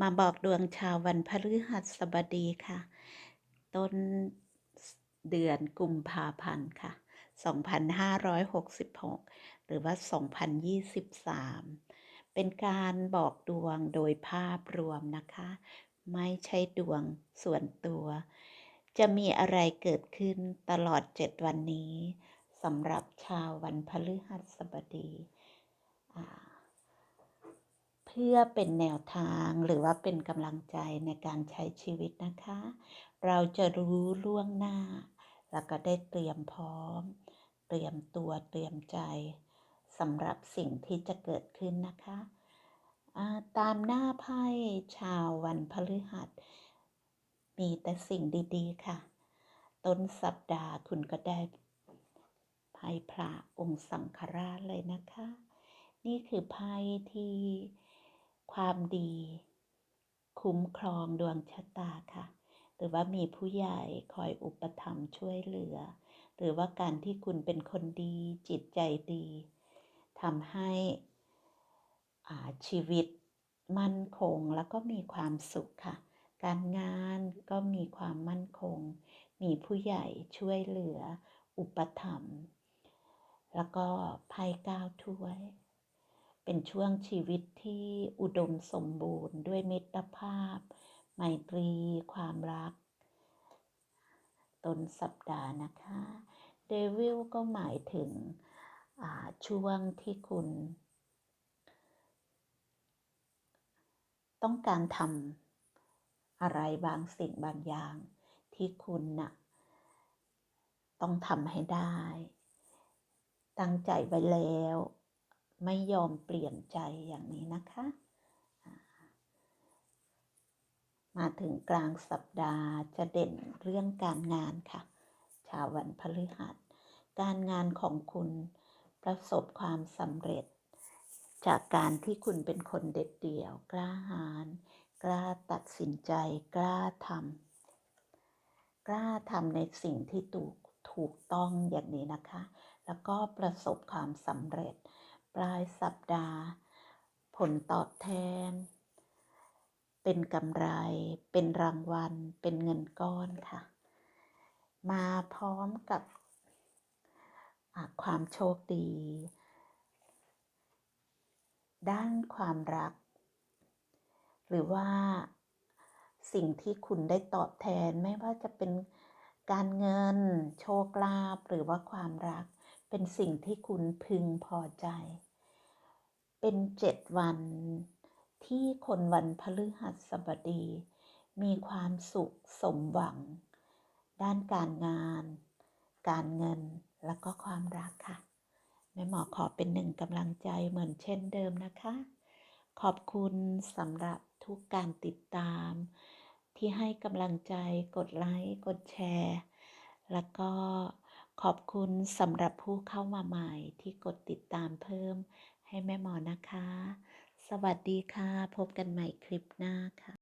มาบอกดวงชาววันพฤหัสบดีค่ะ ต้นเดือนกุมภาพันธ์ค่ะ 2566 หรือว่า 2023 เป็นการบอกดวงโดยภาพรวมนะคะ ไม่ใช่ดวงส่วนตัว จะมีอะไรเกิดขึ้นตลอด 7 วันนี้สำหรับชาววันพฤหัสบดีอ่า พื่อเป็นแนวทางหรือว่าเป็นกำลังใจในการใช้ชีวิตนะคะ เราจะรู้ล่วงหน้า แล้วก็ได้เตรียมพร้อม เตรียมตัวเตรียมใจสำหรับสิ่งที่จะเกิดขึ้นนะคะตามหน้าไพ่ชาววันพฤหัส มีแต่สิ่งดีๆค่ะ ต้นสัปดาห์คุณก็ได้ไพ่พระองค์สังฆราชเลยนะคะ นี่คือไพ่ที่ ความดี คุ้มครองดวงชะตาค่ะ หรือว่ามีผู้ใหญ่คอยอุปถัมภ์ช่วยเหลือ หรือว่าการที่คุณเป็นคนดีจิตใจดีทำให้ชีวิตมั่นคงแล้วก็มีความสุขค่ะ การงานก็มีความมั่นคง มีผู้ใหญ่ช่วยเหลือ อุปถัมภ์แล้วก็ไพ่ก้าวถ้วย เป็นช่วงชีวิตที่อุดมสมบูรณ์ด้วยมิตรภาพ ไมตรี ความรัก ต้นสัปดาห์นะคะเดวิลก็หมายถึงช่วงที่คุณ ต้องการทำอะไรบางสิ่งบางอย่าง ที่คุณนะ่ะต้องทำให้ได้ ตั้งใจไว้แล้ว ไม่ยอมเปลี่ยนใจอย่างนี้นะคะ มาถึงกลางสัปดาห์จะเด่นเรื่องการงานค่ะ ชาววันพฤหัส การงานของคุณประสบความสำเร็จ จากการที่คุณเป็นคนเด็ดเดี่ยว กล้าหาญกล้าตัดสินใจ กล้าทำกล้าทำในสิ่งที่ถูกถูกต้องอย่างนี้นะคะ แล้วก็ประสบความสำเร็จ ปลายสัปดาห์ ผลตอบแทน เป็นกำไร เป็นรางวัล เป็นเงินก้อนค่ะ มาพร้อมกับความโชคดี ด้านความรัก หรือว่าสิ่งที่คุณได้ตอบแทนไม่ว่าจะเป็นการเงิน โชคลาภหรือว่าความรัก เป็นสิ่งที่คุณพึงพอใจ เป็นเจ็ดวันที่คนวันพฤหัสบดี มีความสุขสมหวัง ด้านการงาน การเงินและก็ความรักค่ะ แม่หมอขอเป็นหนึ่งกำลังใจเหมือนเช่นเดิมนะคะ ขอบคุณสำหรับทุกการติดตาม ที่ให้กำลังใจกดไลค์ กดแชร์ แล้วก็ ขอบคุณสำหรับผู้เข้ามาใหม่ที่กดติดตามเพิ่มให้แม่หมอนะคะ สวัสดีค่ะ พบกันใหม่คลิปหน้าค่ะ